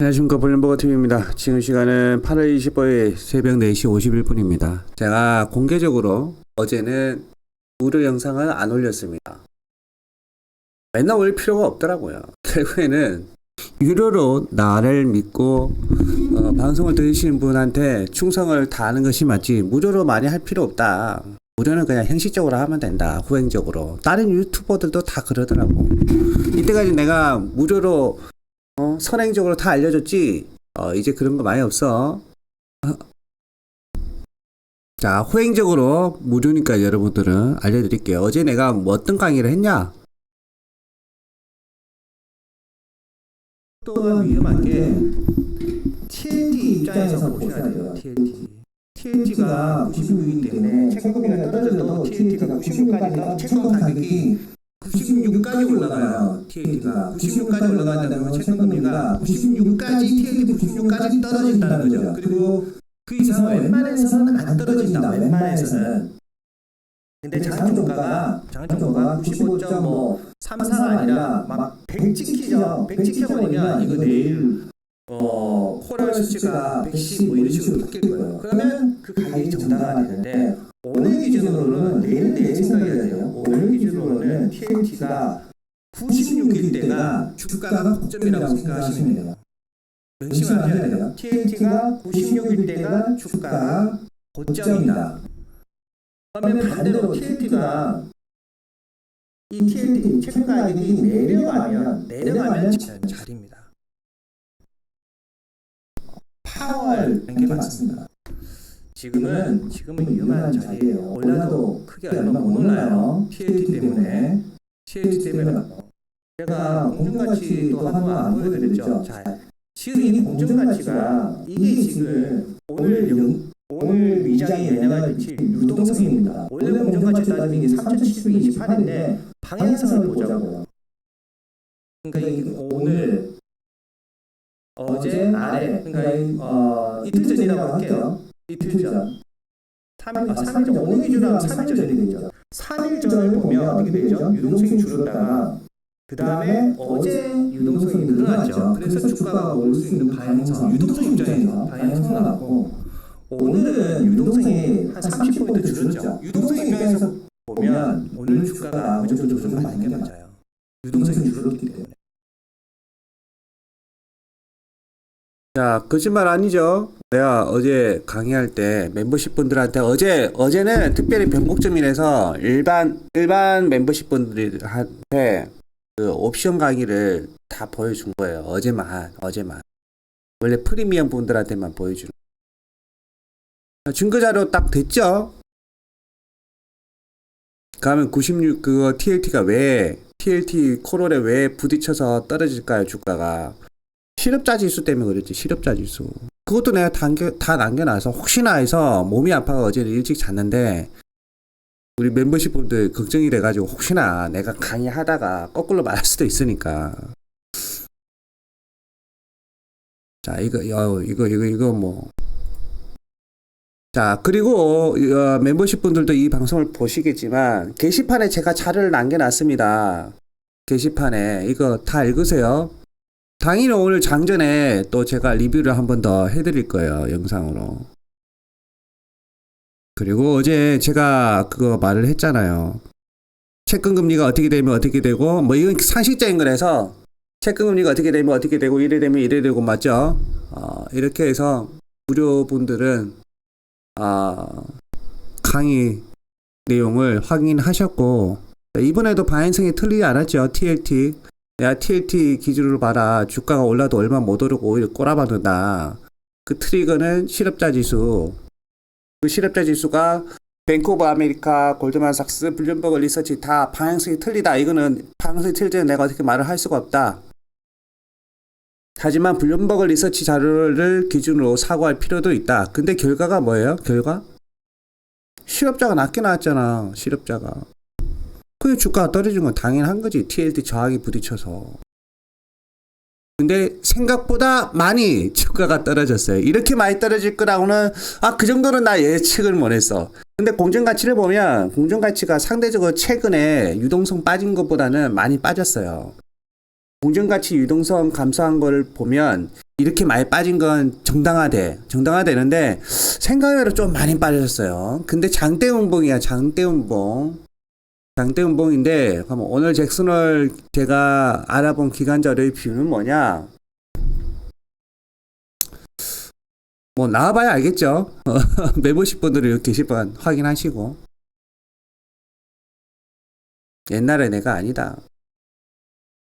안녕하십니까 볼륨버거 TV입니다. 지금 시간은 8월 25일 새벽 4시 51분입니다. 제가 공개적으로 어제는 무료 영상을 안 올렸습니다. 맨날 올릴 필요가 없더라고요. 결국에는 유료로 나를 믿고 어, 방송을 들으시는 분한테 충성을 다하는 것이 맞지 무료로 많이 할 필요 없다. 무료는 그냥 형식적으로 하면 된다. 후행적으로. 다른 유튜버들도 다 그러더라고. 이때까지 내가 무료로 어, 선행적으로 다 알려줬지. 어, 이제 그런 거 많이 없어. 어. 자, 후행적으로 무료니까 여러분들은 알려드릴게요. 어제 내가 뭐 어떤 강의를 했냐? 또한 위험한 게 TLT 입장에서 보셔야 돼요. TLT. TLT가 96이기 때문에 채권비가 떨어져도 TLT가 96까지 채권 가격이 96까지 올라가요. TLT가 96까지 올라간다면 채권금리가 96까지 TLT 96까지 떨어진다는 거죠. 그리고 그 이상 웬만해서는 안 떨어진다. 웬만해서는. 근데 장종가가 장종가가 95.34가 아니라 막100 찍히죠. 100 찍혀버리면 이거 내일 어 코랄 수치가 110 뭐 이런 식으로 바뀔 거예요. 그러면 그 가격이 정당화가 되는데 오늘 기준으로는 내일 내일 생각해야 돼요. 오늘 기준으로는 TLT가 96일 때가 주가가 고점이라고 생각하시면 돼요. 명심하셔야 돼요. TLT가 96일 때가 주가가 고점이다. 그러면 반대로 TLT가 이 TLT 채권 가격이 내려가면 내려가면 자리입니다. 파월 게 맞습니다. 지금은 지금은 위험한 자리예요. 올라도 크게 얼마 못 올라요. TLT 때문에 TLT 때문에 제가 공정가치도 한번 안 보여드렸죠. 자, 지금 이 공정가치가 이게 지금 오늘 영, 오늘 위장이 내려갈 치 유동성입니다. 원래 공정가치 따지면 이게 3,728인데 방향성을 보자고요. 그러니까 이 오늘 어제 아래 그러니까 이, 어, 이틀 전이라고 할게요. 이틀 전. 3일, 아, 3일 전, 오늘 기준으로 3일 전이 되죠. 3일 전을 보면 어떻게 되죠? 유동성이 줄었다가 그 다음에 어제 유동성이 늘어났죠. 그래서 주가가 오를 수 있는 방향성, 유동성 입장에서 방향성 나왔고 오늘은 유동성이 한 30포인트 줄었죠. 유동성 입장에서 보면 오늘 주가가 어제 조금 많이 맞아요. 유동성이 줄었기 때문에. 자, 거짓말 아니죠? 내가 어제 강의할 때 멤버십 분들한테 어제, 어제는 특별히 변곡점이라서 일반, 일반 멤버십 분들한테 그 옵션 강의를 다 보여준 거예요. 어제만, 어제만. 원래 프리미엄 분들한테만 보여주는. 증거자료 딱 됐죠? 그러면 96, 그거 TLT가 왜, TLT 코롤에 왜 부딪혀서 떨어질까요, 주가가? 실업자 지수 때문에 그랬지 실업자 지수 그것도 내가 단계, 다 남겨놔서 혹시나 해서 몸이 아파가 어제 일찍 잤는데 우리 멤버십 분들 걱정이 돼가지고 혹시나 내가 강의하다가 거꾸로 말할 수도 있으니까 자 이거 어, 이거 이거 이거 뭐 자, 그리고 어, 멤버십 분들도 이 방송을 보시겠지만 게시판에 제가 자료를 남겨놨습니다. 게시판에 이거 다 읽으세요. 당연히 오늘 장전에 또 제가 리뷰를 한 번 더 해드릴 거예요, 영상으로. 그리고 어제 제가 그거 말을 했잖아요. 채권 금리가 어떻게 되면 어떻게 되고, 뭐 이건 상식적인 거라서 채권 금리가 어떻게 되면 어떻게 되고, 이래 되면 이래 되고, 맞죠? 어, 이렇게 해서 무료 분들은, 어, 강의 내용을 확인하셨고, 이번에도 방향성이 틀리지 않았죠, TLT. 야, TLT 기준으로 봐라. 주가가 올라도 얼마 못 오르고 꼬라박는다. 그 트리거는 실업자 지수. 그 실업자 지수가 뱅크 오브 아메리카, 골드만삭스, 블룸버그 리서치 다 방향성이 틀리다. 이거는 방향성이 틀리지 내가 어떻게 말을 할 수가 없다. 하지만 블룸버그 리서치 자료를 기준으로 사고할 필요도 있다. 근데 결과가 뭐예요? 결과? 실업자가 낮게 나왔잖아. 실업자가. 그 주가가 떨어진 건 당연한 거지. TLT 저항이 부딪혀서. 근데 생각보다 많이 주가가 떨어졌어요. 이렇게 많이 떨어질 거라고는 아 그 정도는 나 예측을 못했어. 근데 공정 가치를 보면 공정 가치가 상대적으로 최근에 유동성 빠진 것보다는 많이 빠졌어요. 공정 가치 유동성 감소한 걸 보면 이렇게 많이 빠진 건 정당화돼. 정당화되는데 생각외로 좀 많이 빠졌어요. 근데 장대 운봉이야, 장대 운봉. 장대운봉인데 그럼 오늘 잭슨홀 제가 알아본 기관자료의 뷰는 뭐냐? 뭐 나와봐야 알겠죠. 매보실 분들은 분 확인하시고 옛날에 내가 아니다.